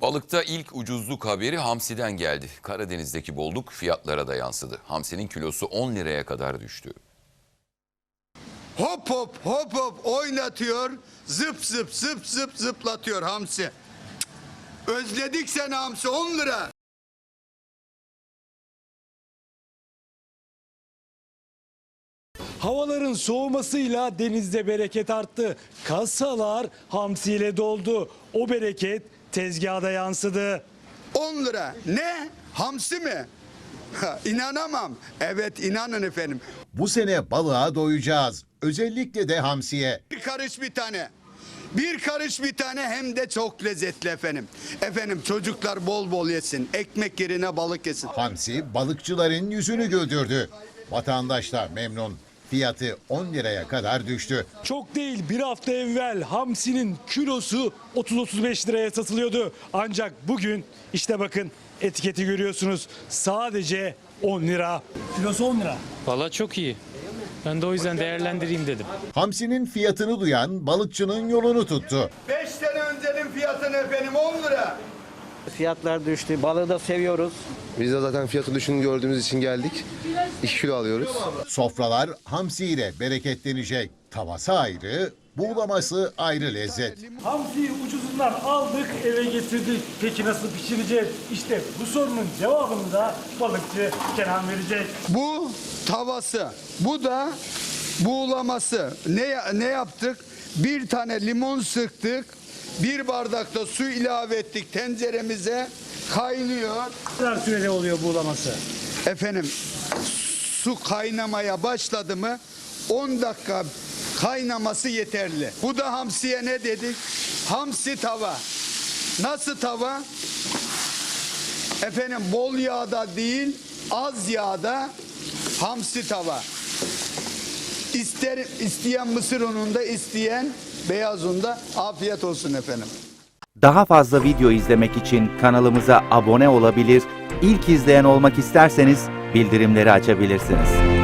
Balıkta ilk ucuzluk haberi hamsiden geldi. Karadeniz'deki bolluk fiyatlara da yansıdı. Hamsinin kilosu 10 liraya kadar düştü. Hop hop hop hop oynatıyor. Zıp zıp zıp zıp zıplatıyor hamsi. Özledik seni hamsi 10 lira. Havaların soğumasıyla denizde bereket arttı. Kasalar hamsiyle doldu. O bereket tezgahda yansıdı. 10 lira. Ne? Hamsi mi? İnanamam. Evet inanın efendim. Bu sene balığa doyacağız. Özellikle de hamsiye. Bir karış bir tane. Bir karış bir tane hem de çok lezzetli efendim. Efendim çocuklar bol bol yesin. Ekmek yerine balık yesin. Hamsi balıkçıların yüzünü güldürdü. Vatandaş da memnun. Fiyatı 10 liraya kadar düştü. Çok değil bir hafta evvel hamsinin kilosu 30-35 liraya satılıyordu. Ancak bugün işte bakın etiketi görüyorsunuz. Sadece 10 lira. Kilosu 10 lira. Valla çok iyi. Ben de o yüzden değerlendireyim dedim. Hamsinin fiyatını duyan balıkçının yolunu tuttu. 5 sene öncenin fiyatını efendim 10 lira. Fiyatlar düştü. Balığı da seviyoruz. Biz de zaten fiyatı düşün gördüğümüz için geldik. 2 kilo alıyoruz. Sofralar hamsiyle bereketlenecek. Tavası ayrı, buğulaması ayrı lezzet. Hamsiyi ucuzundan aldık eve getirdik. Peki nasıl pişireceğiz? İşte bu sorunun cevabını da balıkçı Kenan verecek. Bu tavası. Bu da buğulaması. Ne ne yaptık? Bir tane limon sıktık. Bir bardakta su ilave ettik tenceremize. Kaynıyor. Ne kadar sürede oluyor buğulaması? Efendim su kaynamaya başladı mı 10 dakika kaynaması yeterli. Bu da hamsiye ne dedik? Hamsi tava. Nasıl tava? Efendim bol yağda değil az yağda hamsi tava. İster isteyen mısır ununda isteyen beyaz unda afiyet olsun efendim. Daha fazla video izlemek için kanalımıza abone olabilir, ilk izleyen olmak isterseniz bildirimleri açabilirsiniz.